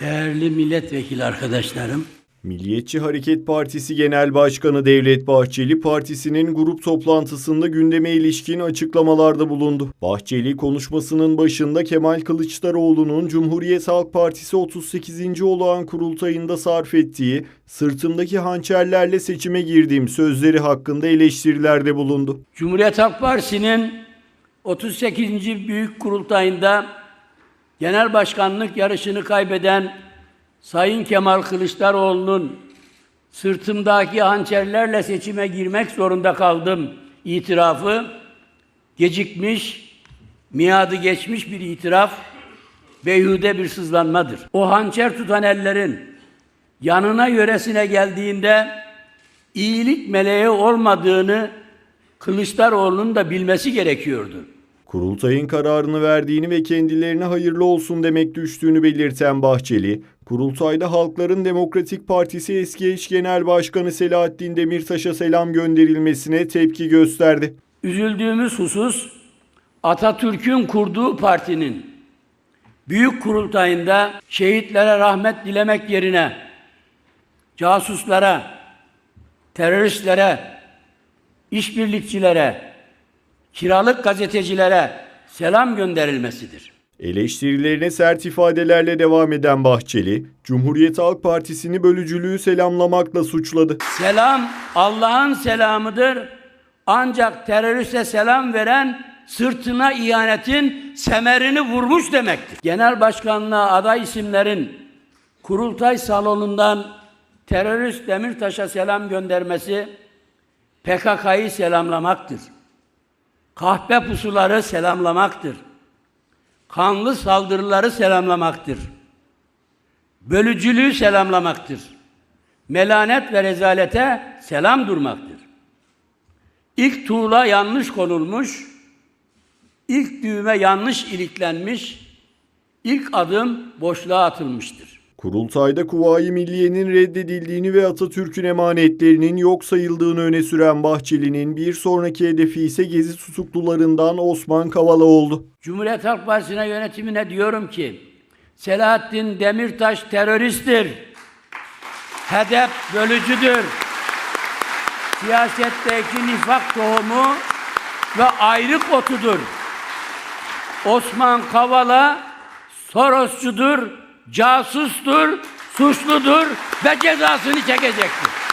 Değerli milletvekili arkadaşlarım, Milliyetçi Hareket Partisi Genel Başkanı Devlet Bahçeli partisinin grup toplantısında gündeme ilişkin açıklamalarda bulundu. Bahçeli konuşmasının başında Kemal Kılıçdaroğlu'nun Cumhuriyet Halk Partisi 38. olağan kurultayında sarf ettiği sırtımdaki hançerlerle seçime girdiğim sözleri hakkında eleştirilerde bulundu. Cumhuriyet Halk Partisi'nin 38. Büyük Kurultayında genel başkanlık yarışını kaybeden Sayın Kemal Kılıçdaroğlu'nun sırtımdaki hançerlerle seçime girmek zorunda kaldım itirafı gecikmiş, miadı geçmiş bir itiraf, beyhude bir sızlanmadır. O hançer tutan ellerin yanına yöresine geldiğinde iyilik meleği olmadığını Kılıçdaroğlu'nun da bilmesi gerekiyordu. Kurultayın kararını verdiğini ve kendilerine hayırlı olsun demek düştüğünü belirten Bahçeli, kurultayda Halkların Demokratik Partisi eski eş genel başkanı Selahattin Demirtaş'a selam gönderilmesine tepki gösterdi. Üzüldüğümüz husus Atatürk'ün kurduğu partinin büyük kurultayında şehitlere rahmet dilemek yerine casuslara, teröristlere, işbirlikçilere, kiralık gazetecilere selam gönderilmesidir. Eleştirilerine sert ifadelerle devam eden Bahçeli, Cumhuriyet Halk Partisi'ni bölücülüğü selamlamakla suçladı. Selam Allah'ın selamıdır. Ancak teröriste selam veren sırtına ihanetin semerini vurmuş demektir. Genel başkanlığa aday isimlerin kurultay salonundan terörist Demirtaş'a selam göndermesi PKK'yı selamlamaktır. Kahpe pusuları selamlamaktır. Kanlı saldırıları selamlamaktır. Bölücülüğü selamlamaktır melanet ve rezalete selam durmaktır. İlk tuğla yanlış konulmuş, ilk düğme yanlış iliklenmiş, ilk adım boşluğa atılmıştır. Kurultayda Kuvayi Milliye'nin reddedildiğini ve Atatürk'ün emanetlerinin yok sayıldığını öne süren Bahçeli'nin bir sonraki hedefi ise gezi tutuklularından Osman Kavala oldu. Cumhuriyet Halk Partisi'ne yönetimine diyorum ki, Selahattin Demirtaş teröristtir. Hedef bölücüdür. Siyasetteki nifak tohumu ve ayrık otudur. Osman Kavala Sorosçudur, casustur, suçludur ve cezasını çekecektir.